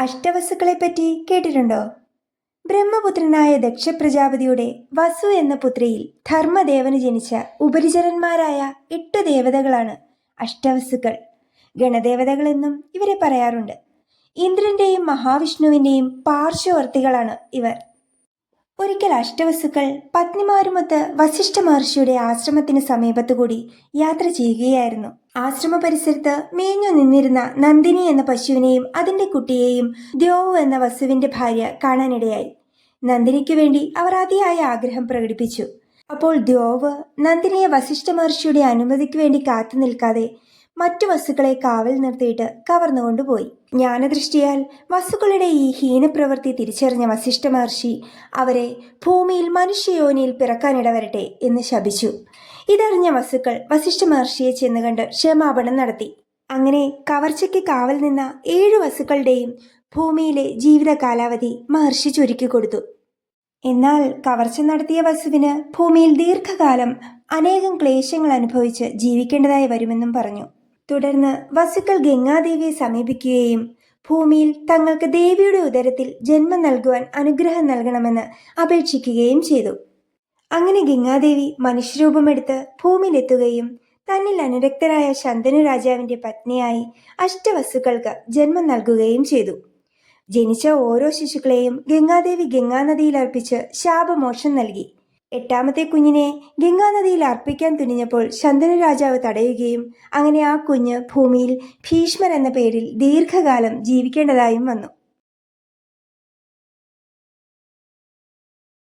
അഷ്ടവസ്തുക്കളെപ്പറ്റി കേട്ടിട്ടുണ്ടോ? ബ്രഹ്മപുത്രനായ ദക്ഷപ്രജാപതിയുടെ വസു എന്ന പുത്രിയിൽ ധർമ്മദേവന് ജനിച്ച ഉപരിചരന്മാരായ എട്ട് ദേവതകളാണ് അഷ്ടവസ്തുക്കൾ. ഗണദേവതകളെന്നും ഇവരെ പറയാറുണ്ട്. ഇന്ദ്രന്റെയും മഹാവിഷ്ണുവിന്റെയും പാർശ്വവർത്തികളാണ് ഇവർ. ഒരിക്കൽ അഷ്ടവസ്തുക്കൾ പത്നിമാരുമൊത്ത് വസിഷ്ഠ മഹർഷിയുടെ ആശ്രമത്തിന് സമീപത്തുകൂടി യാത്ര ചെയ്യുകയായിരുന്നു. ആശ്രമ പരിസരത്ത് മേഞ്ഞു നിന്നിരുന്ന നന്ദിനി എന്ന പശുവിനെയും അതിന്റെ കുട്ടിയെയും ദ്യോവ് എന്ന വസുവിന്റെ ഭാര്യ കാണാനിടയായി. നന്ദിനിക്ക് വേണ്ടി അവർ അതിയായ ആഗ്രഹം പ്രകടിപ്പിച്ചു. അപ്പോൾ ദ്യോവ് നന്ദിനിയെ വസിഷ്ഠ മഹർഷിയുടെ അനുമതിക്ക് വേണ്ടി കാത്തു നിൽക്കാതെ മറ്റു വസ്തുക്കളെ കാവൽ നിർത്തിയിട്ട് കവർന്നുകൊണ്ടുപോയി. ജ്ഞാനദൃഷ്ടിയാൽ വസ്തുക്കളുടെ ഈ ഹീനപ്രവൃത്തി തിരിച്ചറിഞ്ഞ വസിഷ്ഠ മഹർഷി അവരെ ഭൂമിയിൽ മനുഷ്യയോനിയിൽ പിറക്കാനിടവരട്ടെ എന്ന് ശപിച്ചു. ഇതറിഞ്ഞ വസ്തുക്കൾ വസിഷ്ഠ മഹർഷിയെ ചെന്ന് കണ്ട് ക്ഷമാപണം നടത്തി. അങ്ങനെ കവർച്ചയ്ക്ക് കാവൽ നിന്ന ഏഴു വസ്തുക്കളുടെയും ഭൂമിയിലെ ജീവിത കാലാവധി മഹർഷി ചുരുക്കി കൊടുത്തു. എന്നാൽ കവർച്ച നടത്തിയ വസുവിന് ഭൂമിയിൽ ദീർഘകാലം അനേകം ക്ലേശങ്ങൾ അനുഭവിച്ച് ജീവിക്കേണ്ടതായി വരുമെന്നും പറഞ്ഞു. തുടർന്ന് വസുക്കൾ ഗംഗാദേവിയെ സമീപിക്കുകയും ഭൂമിയിൽ തങ്ങൾക്ക് ദേവിയുടെ ഉദരത്തിൽ ജന്മം നൽകുവാൻ അനുഗ്രഹം നൽകണമെന്ന് അപേക്ഷിക്കുകയും ചെയ്തു. അങ്ങനെ ഗംഗാദേവി മനുഷ്യരൂപമെടുത്ത് ഭൂമിയിലെത്തുകയും തന്നിൽ അനുരക്തരായ ശന്തനു രാജാവിന്റെ പത്നിയായി അഷ്ടവസ്തുക്കൾക്ക് ജന്മം നൽകുകയും ചെയ്തു. ജനിച്ച ഓരോ ശിശുക്കളെയും ഗംഗാദേവി ഗംഗാനദിയിൽ അർപ്പിച്ച് ശാപമോക്ഷം നൽകി. എട്ടാമത്തെ കുഞ്ഞിനെ ഗംഗാനദിയിൽ അർപ്പിക്കാൻ തുനിഞ്ഞപ്പോൾ ശന്തനു രാജാവ് തടയുകയും അങ്ങനെ ആ കുഞ്ഞ് ഭൂമിയിൽ ഭീഷ്മർ എന്ന പേരിൽ ദീർഘകാലം ജീവിക്കേണ്ടതായും വന്നു.